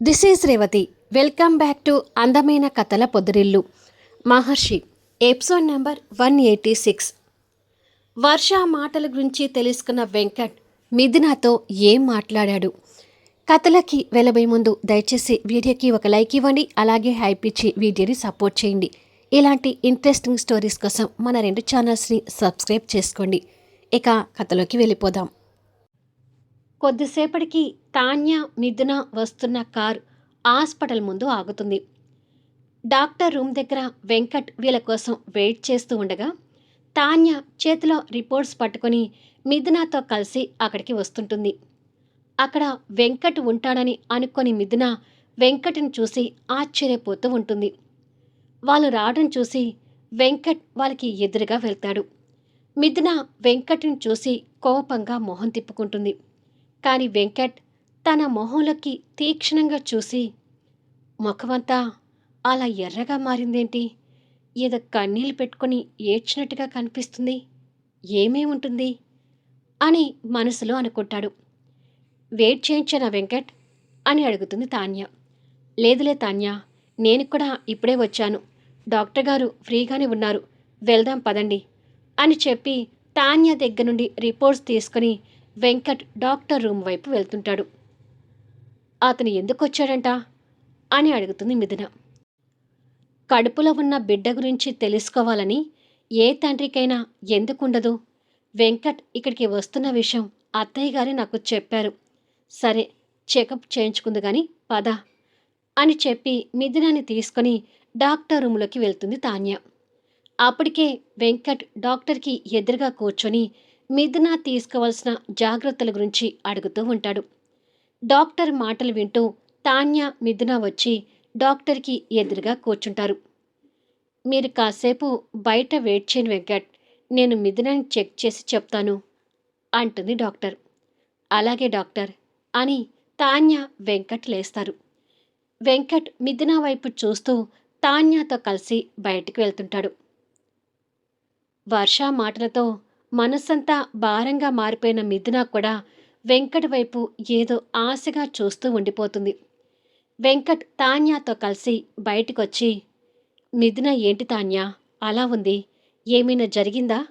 This is Revathi. Welcome back to అందమైన కథల పొదిరిల్లు. Maharshi episode number one eighty six. Varsha మాటల గురించి తెలుసుకున్న వెంకట్ మిథునాతో ఏం మాట్లాడాడు? కథలకి వెళ్ళబోయే ముందు దయచేసి వీడియోకి ఒక లైక్ ఇవ్వండి అలాగే హైప్ ఇచ్చి వీడియోని సపోర్ట్ చేయండి. ఇలాంటి ఇంట్రెస్టింగ్ స్టోరీస్ కోసం మన రెండు ఛానల్స్ని సబ్స్క్రైబ్ చేసుకోండి. ఇక కథలోకి వెళ్ళిపోదాం. కొద్దిసేపటికి తాన్య మిథున వస్తున్న కార్ హాస్పిటల్ ముందు ఆగుతుంది. డాక్టర్ రూమ్ దగ్గర వెంకట్ వీళ్ళ కోసం వెయిట్ చేస్తూ ఉండగా తాన్య చేతిలో రిపోర్ట్స్ పట్టుకొని మిథునాతో కలిసి అక్కడికి వస్తుంటుంది. అక్కడ వెంకట్ ఉంటాడని అనుకొని మిథున వెంకట్ని చూసి ఆశ్చర్యపోతూ ఉంటుంది. వాళ్ళు రావడం చూసి వెంకట్ వాళ్ళకి ఎదురుగా వెళ్తాడు. మిథున వెంకట్ని చూసి కోపంగా మొహం తిప్పుకుంటుంది. కానీ వెంకట్ తన మొహంలోకి తీక్షణంగా చూసి ముఖమంతా అలా ఎర్రగా మారిందేంటి? ఏదో కన్నీళ్ళు పెట్టుకొని ఏడ్చినట్టుగా కనిపిస్తుంది. ఏమేముంటుంది అని మనసులో అనుకుంటాడు. వెయిట్ చేయించానా వెంకట్? అని అడుగుతుంది తాన్య. లేదులే తాన్య నేను కూడా ఇప్పుడే వచ్చాను. డాక్టర్ గారు ఫ్రీగానే ఉన్నారు. వెళ్దాం పదండి అని చెప్పి తాన్య దగ్గర నుండి రిపోర్ట్స్ తీసుకుని వెంకట్ డాక్టర్ రూమ్ వైపు వెళ్తుంటాడు. అతను ఎందుకు వచ్చాడంట అని అడుగుతుంది మిథున. కడుపులో ఉన్న బిడ్డ గురించి తెలుసుకోవాలని ఏ తండ్రికైనా ఎందుకుండదు? వెంకట్ ఇక్కడికి వస్తున్న విషయం అత్తయ్య గారే నాకు చెప్పారు. సరే చెకప్ చేయించుకుంది కానీ పద అని చెప్పి మిథునాన్ని తీసుకొని డాక్టర్ రూమ్లోకి వెళ్తుంది తాన్య. అప్పటికే వెంకట్ డాక్టర్కి ఎదురుగా కూర్చొని మిథున తీసుకోవాల్సిన జాగ్రత్తల గురించి అడుగుతూ ఉంటాడు. డాక్టర్ మాటలు వింటూ తాన్య మిథున వచ్చి డాక్టర్కి ఎదురుగా కూర్చుంటారు. మీరు కాసేపు బయట వెయిట్ చేయని వెంకట్ నేను మిథునాన్ని చెక్ చేసి చెప్తాను అంటుంది డాక్టర్. అలాగే డాక్టర్ అని తాన్య వెంకట్ లేస్తారు. వెంకట్ మిథున వైపు చూస్తూ తాన్యాతో కలిసి బయటికి వెళ్తుంటాడు. వర్ష మాటలతో మనస్సంతా భారంగా మారిపోయిన మిథున కూడా వెంకట్ వైపు ఏదో ఆశగా చూస్తూ ఉండిపోతుంది. వెంకట్ తాన్యాతో కలిసి బయటికొచ్చి మిథున ఏంటి తాన్యా? అలా ఉంది. ఏమైనా జరిగిందా?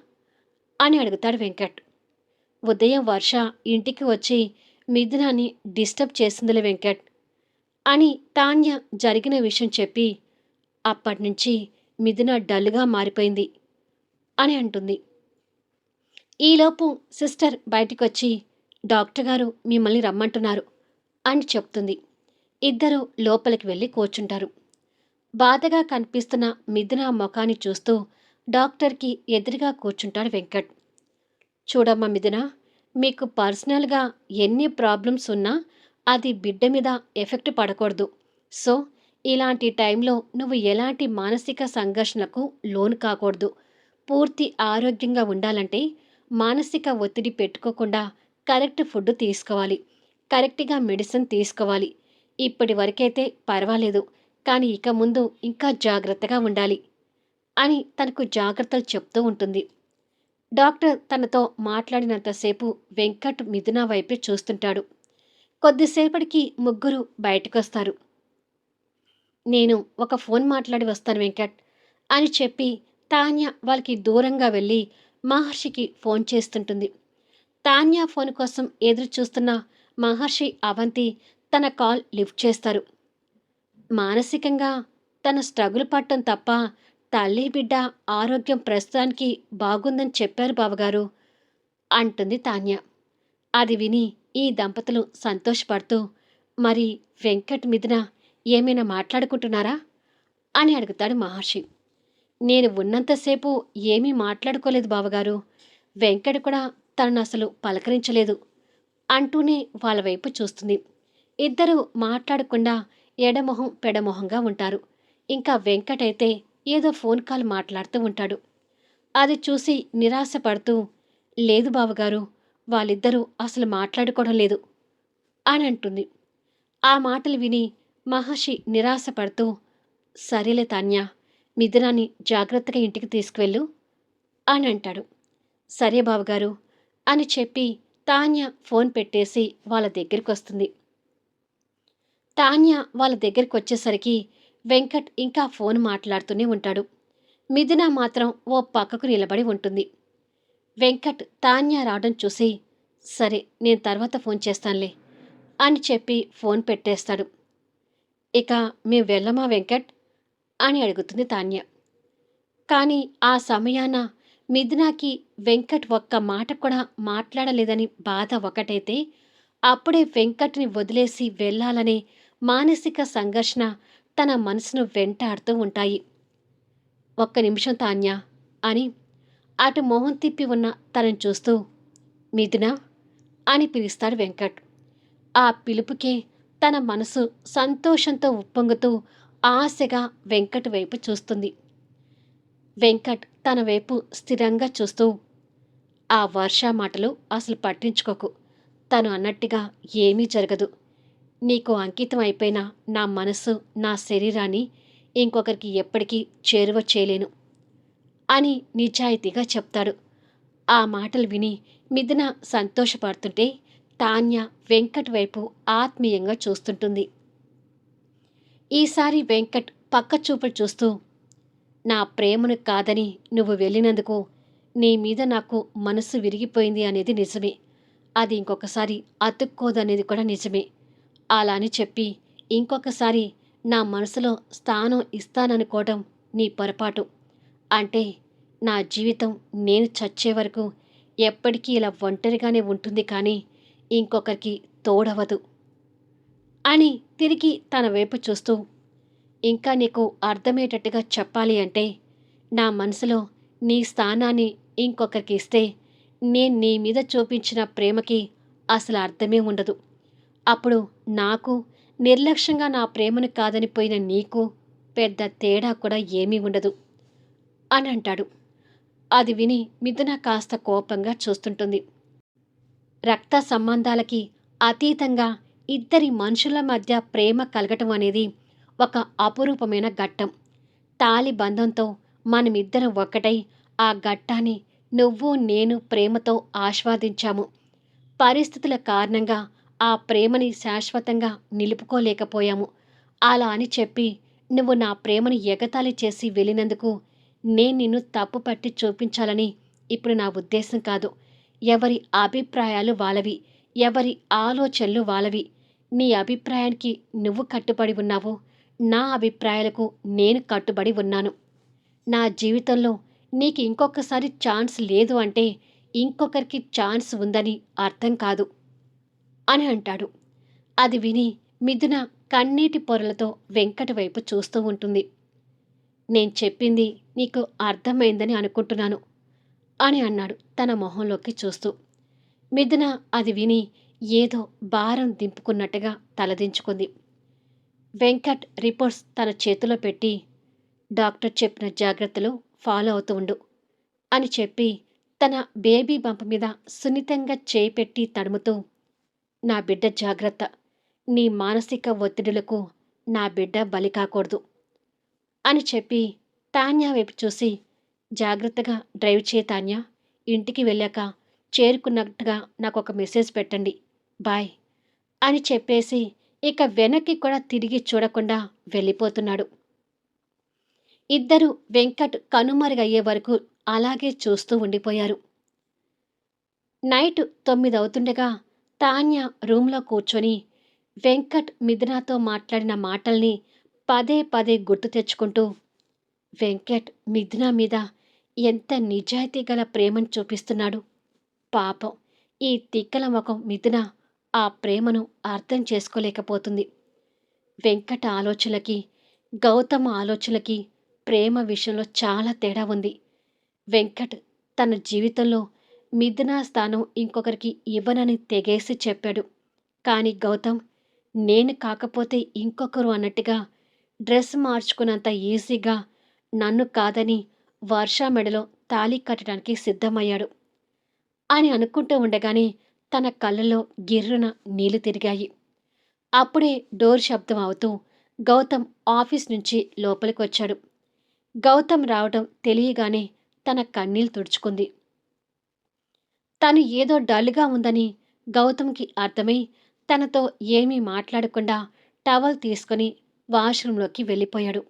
అని అడుగుతాడు వెంకట్. ఉదయం వర్ష ఇంటికి వచ్చి మిథునాని డిస్టర్బ్ చేసిందిలే వెంకట్ అని తాన్య జరిగిన విషయం చెప్పి అప్పటినుంచి మిథున డల్గా మారిపోయింది అని అంటుంది. ఈలోపు సిస్టర్ బయటికొచ్చి డాక్టర్ గారు మిమ్మల్ని రమ్మంటున్నారు అని చెప్తుంది. ఇద్దరు లోపలికి వెళ్ళి కూర్చుంటారు. బాధగా కనిపిస్తున్న మిథున ముఖాన్ని చూస్తూ డాక్టర్కి ఎదురుగా కూర్చుంటాడు వెంకట్. చూడమ్మా మిథున మీకు పర్సనల్గా ఎన్ని ప్రాబ్లమ్స్ ఉన్నా అది బిడ్డ మీద ఎఫెక్ట్ పడకూడదు. సో ఇలాంటి టైంలో నువ్వు ఎలాంటి మానసిక సంఘర్షణకు లోను కాకూడదు. పూర్తి ఆరోగ్యంగా ఉండాలంటే మానసిక ఒత్తిడి పెట్టుకోకుండా కరెక్ట్ ఫుడ్ తీసుకోవాలి. కరెక్ట్గా మెడిసిన్ తీసుకోవాలి. ఇప్పటి వరకైతే పర్వాలేదు. కానీ ఇక ముందు ఇంకా జాగ్రత్తగా ఉండాలి అని తనకు జాగ్రత్తలు చెప్తూ ఉంటుంది. డాక్టర్ తనతో మాట్లాడినంతసేపు వెంకట్ మిథున వైపే చూస్తుంటాడు. కొద్దిసేపటికి ముగ్గురు బయటకొస్తారు. నేను ఒక ఫోన్ మాట్లాడి వస్తాను వెంకట్ అని చెప్పి తాన్య వాళ్ళకి దూరంగా వెళ్ళి మహర్షికి ఫోన్ చేస్తుంటుంది. తాన్యా ఫోన్ కోసం ఎదురు చూస్తున్న మహర్షి అవంతి తన కాల్ లిఫ్ట్ చేస్తారు. మానసికంగా తన స్ట్రగుల్ పట్టం తప్ప తల్లి బిడ్డ ఆరోగ్యం ప్రస్తుతానికి బాగుందని చెప్పారు బావగారు అంటుంది తాన్య. అది విని ఈ దంపతులు సంతోషపడుతూ మరి వెంకట్ మిథున ఏమైనా మాట్లాడుకుంటున్నారా? అని అడుగుతాడు మహర్షి. నేను ఉన్నంతసేపు ఏమీ మాట్లాడుకోలేదు బావగారు. వెంకట్ కూడా తనను అసలు పలకరించలేదు. అంటూనే వాళ్ళ వైపు చూస్తుంది. ఇద్దరు మాట్లాడకుండా ఎడమొహం పెడమొహంగా ఉంటారు. ఇంకా వెంకట్ అయితే ఏదో ఫోన్ కాల్ మాట్లాడుతూ ఉంటాడు. అది చూసి నిరాశపడుతూ లేదు బావగారు వాళ్ళిద్దరూ అసలు మాట్లాడుకోవడం లేదు అని అంటుంది. ఆ మాటలు విని మహర్షి నిరాశపడుతూ సరేలే తాన్యా మిథునాన్ని జాగ్రత్తగా ఇంటికి తీసుకువెళ్ళు అని అంటాడు సరే బావగారు అని చెప్పి తాన్య ఫోన్ పెట్టేసి వాళ్ళ దగ్గరికి వస్తుంది తాన్య వాళ్ళ దగ్గరికి వచ్చేసరికి వెంకట్ ఇంకా ఫోన్ మాట్లాడుతూనే ఉంటాడు. మిథున మాత్రం ఓ పక్కకు నిలబడి ఉంటుంది. వెంకట్ తాన్య రావడం చూసి సరే నేను తర్వాత ఫోన్ చేస్తానులే అని చెప్పి ఫోన్ పెట్టేస్తాడు. ఇక మేము వెళ్ళమా వెంకట్? అని అడుగుతుంది తాన్య. కానీ ఆ సమయాన మిథునాకి వెంకట్ ఒక్క మాట కూడా మాట్లాడలేదని బాధ ఒకటైతే అప్పుడే వెంకట్ని వదిలేసి వెళ్ళాలనే మానసిక సంఘర్షణ తన మనసును వెంటాడుతూ ఉంటాయి. ఒక్క నిమిషం తాన్య అని అటు మొహం తిప్పి ఉన్న తనను చూస్తూ మిథునా అని పిలుస్తాడు వెంకట్. ఆ పిలుపుకే తన మనసు సంతోషంతో ఉప్పొంగుతూ ఆశగా వెంకట్ వైపు చూస్తుంది. వెంకట్ తన వైపు స్థిరంగా చూస్తూ ఆ వర్ష మాటలు అసలు పట్టించుకోకు. తను అన్నట్టుగా ఏమీ జరగదు. నీకు అంకితం అయిపోయిన నా మనసు నా శరీరాన్ని ఇంకొకరికి ఎప్పటికీ చేరువ చేయలేను అని నిజాయితీగా చెప్తాడు. ఆ మాటలు విని మిథున సంతోషపడుతుంటే తాన్య వెంకట్ వైపు ఆత్మీయంగా చూస్తుంటుంది. ఈసారి వెంకట్ పక్క చూపులు చూస్తూ నా ప్రేమను కాదని నువ్వు వెళ్ళినందుకు నీ మీద నాకు మనసు విరిగిపోయింది అనేది నిజమే. అది ఇంకొకసారి అతుక్కోదనేది కూడా నిజమే. అలా అని చెప్పి ఇంకొకసారి నా మనసులో స్థానం ఇస్తాననుకోవడం నీ పొరపాటు. అంటే నా జీవితం నేను చచ్చే వరకు ఎప్పటికీ ఇలా ఒంటరిగానే ఉంటుంది కానీ ఇంకొకరికి తోడవదు. అని తిరిగి తన వైపు చూస్తూ ఇంకా నీకు అర్థమయ్యేటట్టుగా చెప్పాలి అంటే నా మనసులో నీ స్థానాన్ని ఇంకొకరికి ఇస్తే నేను నీ మీద చూపించిన ప్రేమకి అసలు అర్థమే ఉండదు. అప్పుడు నాకు నిర్లక్ష్యంగా నా ప్రేమను కాదని పోయిన నీకు పెద్ద తేడా కూడా ఏమీ ఉండదు అని అంటాడు. అది విని మిథున కాస్త కోపంగా చూస్తుంటుంది. రక్త సంబంధాలకి అతీతంగా ఇద్దరి మనుషుల మధ్య ప్రేమ కలగటం అనేది ఒక అపురూపమైన ఘట్టం. తాలి బంధంతో మనమిద్దరం ఒక్కటై ఆ ఘట్టాన్ని నువ్వు నేను ప్రేమతో ఆస్వాదించాము. పరిస్థితుల కారణంగా ఆ ప్రేమని శాశ్వతంగా నిలుపుకోలేకపోయాము. అలా అని చెప్పి నువ్వు నా ప్రేమను ఎగతాళి చేసి వెళ్ళినందుకు నేను నిన్ను తప్పు పట్టి చూపించాలని ఇప్పుడు నా ఉద్దేశం కాదు. ఎవరి అభిప్రాయాలు వాళ్ళవి ఎవరి ఆలోచనలు వాళ్ళవి. నీ అభిప్రాయానికి నువ్వు కట్టుబడి ఉన్నావు నా అభిప్రాయాలకు నేను కట్టుబడి ఉన్నాను. నా జీవితంలో నీకు ఇంకొకసారి ఛాన్స్ లేదు అంటే ఇంకొకరికి ఛాన్స్ ఉందని అర్థం కాదు అని అంటాడు. అది విని మిథున కన్నీటి పొరలతో వెంకట వైపు చూస్తూ ఉంటుంది. నేను చెప్పింది నీకు అర్థమైందని అనుకుంటున్నాను అని అన్నాడు తన మొహంలోకి చూస్తూ. మిథున అది విని ఏదో భారం దింపుకున్నట్టుగా తలదించుకుంది. వెంకట్ రిపోర్ట్స్ తన చేతిలో పెట్టి డాక్టర్ చెప్పిన జాగ్రత్తలు ఫాలో అవుతూ ఉండు అని చెప్పి తన బేబీ బంప మీద సున్నితంగా చేయి పెట్టి తడుముతూ నా బిడ్డ జాగ్రత్త. నీ మానసిక ఒత్తిడులకు నా బిడ్డ బలి కాకూడదు అని చెప్పి తాన్యా వైపు చూసి జాగ్రత్తగా డ్రైవ్ చేయి తాన్యా. ఇంటికి వెళ్ళాక చేరుకున్నట్టుగా నాకు ఒక మెసేజ్ పెట్టండి. బాయ్ అని చెప్పేసి ఇక వెనక్కి కూడా తిరిగి చూడకుండా వెళ్ళిపోతున్నాడు. ఇద్దరు వెంకట్ కనుమరుగయ్యే వరకు అలాగే చూస్తూ ఉండిపోయారు. నైట్ తొమ్మిది అవుతుండగా తాన్య రూమ్లో కూర్చొని వెంకట్ మిథునాతో మాట్లాడిన మాటల్ని పదే పదే గుర్తు తెచ్చుకుంటూ వెంకట్ మిథునా మీద ఎంత నిజాయితీ గల ప్రేమను చూపిస్తున్నాడు. పాపం ఈ తిక్కల ముఖం మిథున ఆ ప్రేమను అర్థం చేసుకోలేకపోతుంది. వెంకట ఆలోచనలకి గౌతమ ఆలోచనలకి ప్రేమ విషయంలో చాలా తేడా ఉంది. వెంకట్ తన జీవితంలో మిథునా స్థానం ఇంకొకరికి ఇవ్వనని తెగేసి చెప్పాడు. కానీ గౌతమ్ నేను కాకపోతే ఇంకొకరు అన్నట్టుగా డ్రెస్ మార్చుకున్నంత ఈజీగా నన్ను కాదని వర్ష మెడలో తాళి కట్టడానికి సిద్ధమయ్యాడు. అని అనుకుంటూ ఉండగానే తన కళ్ళలో గిర్రున నీళ్ళు తిరిగాయి. అప్పుడే డోర్ శబ్దం అవుతూ గౌతమ్ ఆఫీస్ నుంచి లోపలికి వచ్చాడు గౌతమ్ రావడం తెలియగానే తన కన్నీళ్ళు తుడుచుకుంది. తను ఏదో డల్గా ఉందని గౌతమ్కి అర్థమై తనతో ఏమీ మాట్లాడకుండా టవల్ తీసుకొని వాష్రూంలోకి వెళ్ళిపోయాడు.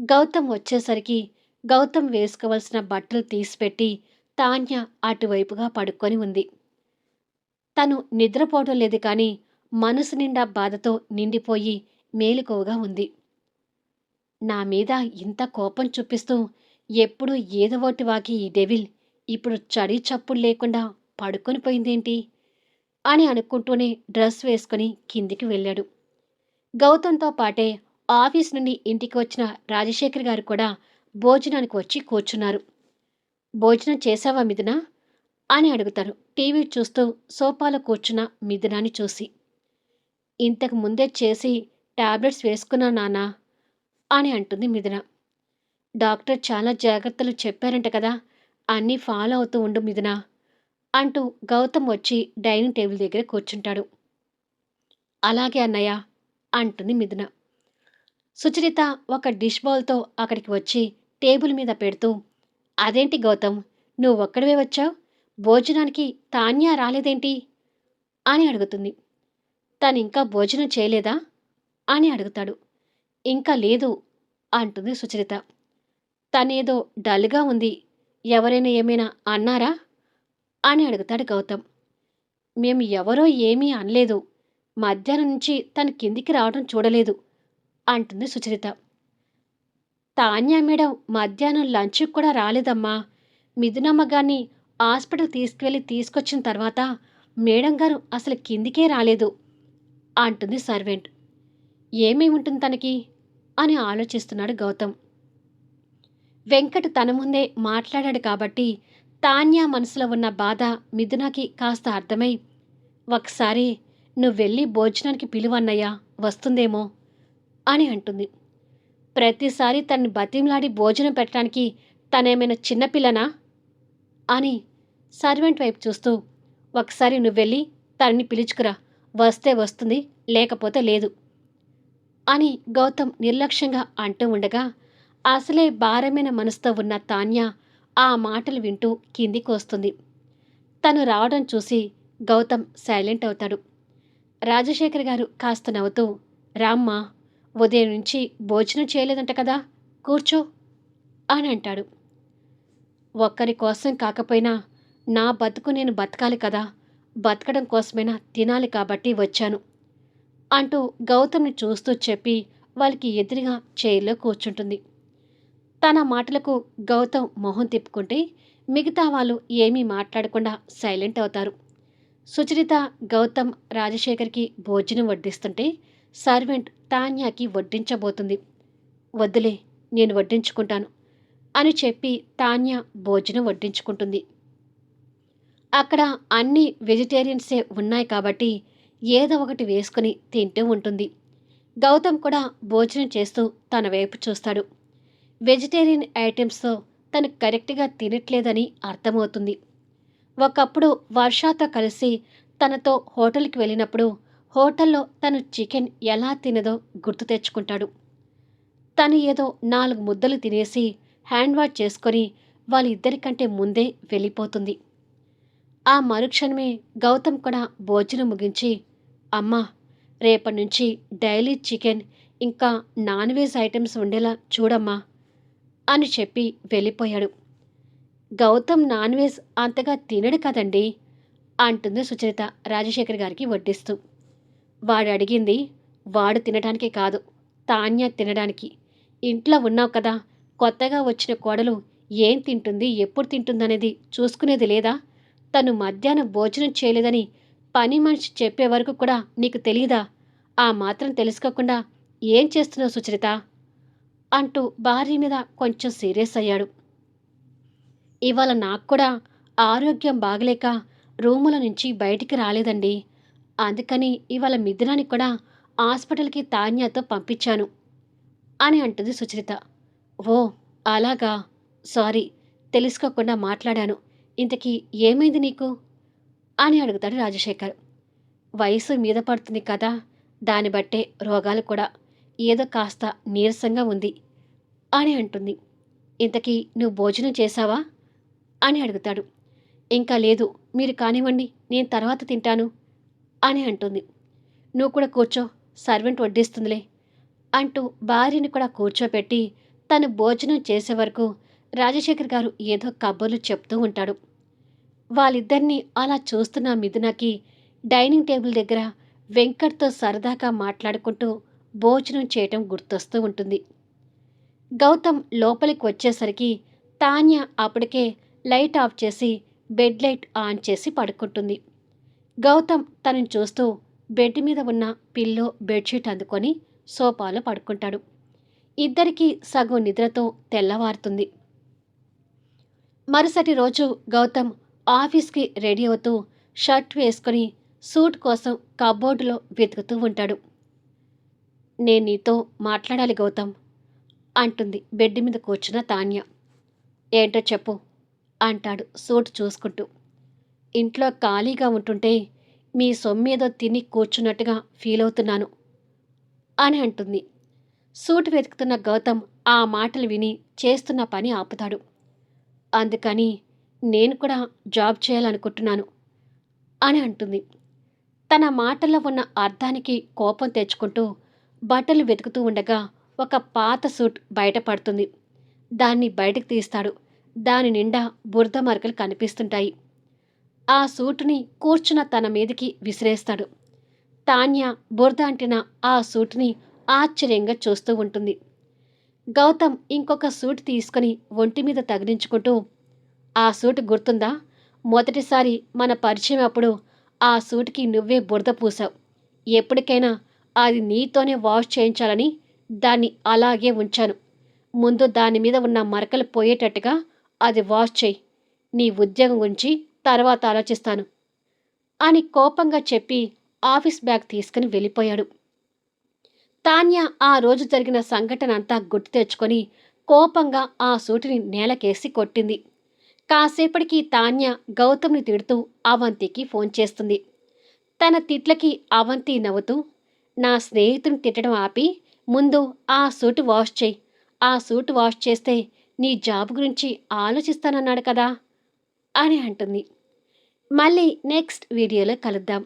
గౌతమ్ వచ్చేసరికి గౌతమ్ వేసుకోవలసిన బట్టలు తీసిపెట్టి తాన్య అటువైపుగా పడుకొని ఉంది. తను నిద్రపోవడం లేదు కానీ మనసు నిండా బాధతో నిండిపోయి మేలుకోగా ఉంది. నా మీద ఇంత కోపం చూపిస్తూ ఎప్పుడు ఏదో ఒకటి వాకి ఈ డెవిల్ ఇప్పుడు చడి చప్పుడు లేకుండా పడుకొని పోయిందేంటి? అని అనుకుంటూనే డ్రెస్ వేసుకుని కిందికి వెళ్ళాడు. గౌతమ్తో పాటే ఆఫీస్ నుండి ఇంటికి వచ్చిన రాజశేఖర్ గారు కూడా భోజనానికి వచ్చి కూర్చున్నారు. భోజనం చేశావా మిథున? అని అడుగుతారు. టీవీ చూస్తూ సోఫాలో కూర్చున్న మిథునాని చూసి ఇంతకు ముందే చేసి టాబ్లెట్స్ వేసుకున్నా నానా అని అంటుంది మిథున. డాక్టర్ చాలా జాగ్రత్తలు చెప్పారంట కదా అన్నీ ఫాలో అవుతూ ఉండు మిథున అంటూ గౌతమ్ వచ్చి డైనింగ్ టేబుల్ దగ్గర కూర్చుంటాడు. అలాగే అన్నయ్య అంటుంది మిథున. సుచరిత ఒక డిష్ బౌల్తో అక్కడికి వచ్చి టేబుల్ మీద పెడుతూ అదేంటి గౌతమ్ నువ్వు ఒక్కడివే వచ్చావు? భోజనానికి తాన్యా రాలేదేంటి? అని అడుగుతుంది. తను ఇంకా భోజనం చేయలేదా? అని అడుగుతాడు. ఇంకా లేదు అంటుంది సుచరిత. తనేదో డల్గా ఉంది. ఎవరైనా ఏమైనా అన్నారా? అని అడుగుతాడు గౌతమ్. మేము ఎవరో ఏమీ అనలేదు. మధ్యాహ్నం నుంచి తను కిందికి రావడం చూడలేదు అంటుంది సుచరిత. తాన్యా మేడం మధ్యాహ్నం లంచ్కి కూడా రాలేదమ్మా. మిథునమ్మ గారిని హాస్పిటల్ తీసుకువెళ్ళి తీసుకొచ్చిన తర్వాత మేడం గారు అసలు కిందికే రాలేదు. అంటుంది సర్వెంట్. ఏమేమి ఉంటుంది తనకి? అని ఆలోచిస్తున్నాడు గౌతమ్. వెంకట్ తన ముందే మాట్లాడాడు కాబట్టి తాన్యా మనసులో ఉన్న బాధ మిథునకి కాస్త అర్థమై ఒకసారి నువ్వు వెళ్ళి భోజనానికి పిలువన్నయ్యా వస్తుందేమో అని అంటుంది. ప్రతిసారి తనని బతిమలాడి భోజనం పెట్టడానికి తనేమైనా చిన్నపిల్లనా అని సర్వెంట్ వైపు చూస్తూ ఒకసారి నువ్వెళ్ళి తనని పిలుచుకురా. వస్తే వస్తుంది లేకపోతే లేదు అని గౌతమ్ నిర్లక్ష్యంగా అంటూ ఉండగా అసలే భారమైన మనసుతో ఉన్న తాన్య ఆ మాటలు వింటూ కిందికి వస్తుంది. తను రావడం చూసి గౌతమ్ సైలెంట్ అవుతాడు. రాజశేఖర్ గారు కాస్త నవ్వుతూ రామ్మా ఉదయం నుంచి భోజనం చేయలేదంట కదా కూర్చో అని అంటాడు. ఒక్కరి కోసం కాకపోయినా నా బతుకు నేను బతకాలి కదా. బతకడం కోసమైనా తినాలి కాబట్టి వచ్చాను. అంటూ గౌతమ్ని చూస్తూ చెప్పి వాళ్ళకి ఎదురుగా చైర్లో కూర్చుంటుంది. తన మాటలకు గౌతమ్ మొహం తిప్పుకుంటే మిగతా వాళ్ళు ఏమీ మాట్లాడకుండా సైలెంట్ అవుతారు. సుచరిత గౌతమ్ రాజశేఖర్కి భోజనం వడ్డిస్తుంటే సర్వెంట్ తాన్యాకి వడ్డించబోతుంది. వద్దులే నేను వడ్డించుకుంటాను. అని చెప్పి తాన్య భోజనం వడ్డించుకుంటుంది. అక్కడ అన్ని వెజిటేరియన్సే ఉన్నాయి కాబట్టి ఏదో ఒకటి వేసుకుని తింటూ ఉంటుంది. గౌతమ్ కూడా భోజనం చేస్తూ తన వైపు చూస్తాడు. వెజిటేరియన్ ఐటమ్స్తో తను కరెక్ట్గా తినట్లేదని అర్థమవుతుంది. ఒకప్పుడు వర్షాతో కలిసి తనతో హోటల్కి వెళ్ళినప్పుడు హోటల్లో తను చికెన్ ఎలా తినదో గుర్తు తెచ్చుకుంటాడు. తను ఏదో నాలుగు ముద్దలు తినేసి హ్యాండ్ వాష్ చేసుకొని వాళ్ళిద్దరికంటే ముందే వెళ్ళిపోతుంది. ఆ మరుక్షణమే గౌతమ్ కూడా భోజనం ముగించి అమ్మా రేపటి నుంచి డైలీ చికెన్ ఇంకా నాన్ వెజ్ ఐటమ్స్ ఉండేలా చూడమ్మా అని చెప్పి వెళ్ళిపోయాడు. గౌతమ్ నాన్ వెజ్ అంతగా తినడు కదండి అంటుంది సుచరిత రాజశేఖర్ గారికి వడ్డిస్తూ. వాడు అడిగింది వాడు తినడానికి కాదు తాన్య తినడానికి. ఇంట్లో ఉన్నావు కదా కొత్తగా వచ్చిన కోడలు ఏం తింటుంది ఎప్పుడు తింటుందనేది చూసుకునేది లేదా? తను మధ్యాహ్నం భోజనం చేయలేదని పని మనిషి చెప్పే వరకు కూడా నీకు తెలియదా ఆ మాత్రం తెలుసుకోకుండా ఏం చేస్తున్నావు సుచరిత? అంటూ భార్య మీద కొంచెం సీరియస్ అయ్యాడు. ఇవాళ నాకు కూడా ఆరోగ్యం బాగలేక రూముల నుంచి బయటికి రాలేదండి. అందుకని ఇవాళ మిథునానికి కూడా హాస్పిటల్కి తాన్యాతో పంపించాను అని అంటుంది సుచరిత. ఓ అలాగా. సారీ తెలుసుకోకుండా మాట్లాడాను. ఇంతకీ ఏమైంది నీకు? అని అడుగుతాడు రాజశేఖర్. వయసు మీద పడుతుంది కదా దాన్ని బట్టే రోగాలు కూడా. ఏదో కాస్త నీరసంగా ఉంది అని అంటుంది. ఇంతకీ నువ్వు భోజనం చేశావా? అని అడుగుతాడు. ఇంకా లేదు మీరు కానివ్వండి నేను తర్వాత తింటాను అని అంటుంది. నువ్వు కూడా కూర్చో సర్వెంట్ వడ్డిస్తుందిలే అంటూ భార్యని కూడా కూర్చోపెట్టి తను భోజనం చేసే వరకు రాజశేఖర్ గారు ఏదో కబుర్లు చెప్తూ ఉంటాడు. వాళ్ళిద్దరినీ అలా చూస్తున్న మిథునకి డైనింగ్ టేబుల్ దగ్గర వెంకట్తో సరదాగా మాట్లాడుకుంటూ భోజనం చేయటం గుర్తొస్తూ ఉంటుంది. గౌతమ్ లోపలికి వచ్చేసరికి తాన్య అప్పటికే లైట్ ఆఫ్ చేసి బెడ్ లైట్ ఆన్ చేసి పడుకుంటుంది. గౌతమ్ తనని చూస్తూ బెడ్ మీద ఉన్న పిల్లో బెడ్షీట్ అందుకొని సోఫాలో పడుకుంటాడు. ఇద్దరికీ సగం నిద్రతో తెల్లవారుతుంది. మరుసటి రోజు గౌతమ్ ఆఫీస్కి రెడీ అవుతూ షర్ట్ వేసుకొని సూట్ కోసం కబోర్డులో వెతుకుతూ ఉంటాడు. నేను నీతో మాట్లాడాలి గౌతమ్ అంటుంది బెడ్ మీద కూర్చున్న తాన్య. ఏంటో చెప్పు అంటాడు సూట్ చూసుకుంటూ. ఇంట్లో ఖాళీగా ఉంటుంటే మీ సొమ్మేదో తిని కూర్చున్నట్టుగా ఫీల్ అవుతున్నాను అని అంటుంది. సూట్ వెతుకుతున్న గౌతమ్ ఆ మాటలు విని చేస్తున్న పని ఆపుతాడు. అందుకని నేను కూడా జాబ్ చేయాలనుకుంటున్నాను అని అంటుంది. తన మాటల్లో ఉన్న అర్థానికి కోపం తెచ్చుకుంటూ బట్టలు వెతుకుతూ ఉండగా ఒక పాత సూట్ బయటపడుతుంది. దాన్ని బయటకు తీస్తాడు. దాని నిండా బురద మరకలు కనిపిస్తుంటాయి. ఆ సూటుని కూర్చున్న తన మీదకి విసిరేస్తాడు. తాన్య బురద అంటిన ఆ సూటుని ఆశ్చర్యంగా చూస్తూ ఉంటుంది. గౌతమ్ ఇంకొక సూట్ తీసుకుని ఒంటి మీద తగిలించుకుంటూ ఆ సూట్ గుర్తుందా? మొదటిసారి మన పరిచయం అప్పుడు ఆ సూట్కి నువ్వే బురద పూసావు. ఎప్పటికైనా అది నీతోనే వాష్ చేయించాలని దాన్ని అలాగే ఉంచాను. ముందు దాని మీద ఉన్న మరకలు పోయేటట్టుగా అది వాష్ చేయి. నీ ఉద్యోగం గురించి తర్వాత ఆలోచిస్తాను అని కోపంగా చెప్పి ఆఫీస్ బ్యాగ్ తీసుకుని వెళ్ళిపోయాడు. తాన్య ఆ రోజు జరిగిన సంఘటన అంతా గుర్తు తెచ్చుకొని కోపంగా ఆ సూటిని నేలకేసి కొట్టింది. కాసేపటికి తాన్య గౌతమ్ని తిడుతూ అవంతికి ఫోన్ చేస్తుంది. తన తిట్లకి అవంతి నవ్వుతూ నా స్నేహితుని తిట్టడం ఆపి ముందు ఆ సూటు వాష్ చేయి. ఆ సూటు వాష్ చేస్తే నీ జాబ్ గురించి ఆలోచిస్తానన్నాడు కదా అని అంటుంది. మళ్ళీ నెక్స్ట్ వీడియోలో కలుద్దాం.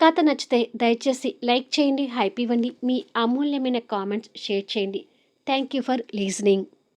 కథ నచ్చితే దయచేసి లైక్ చేయండి హైప్ ఇవ్వండి. మీ అమూల్యమైన కామెంట్స్ షేర్ చేయండి. Thank you for listening.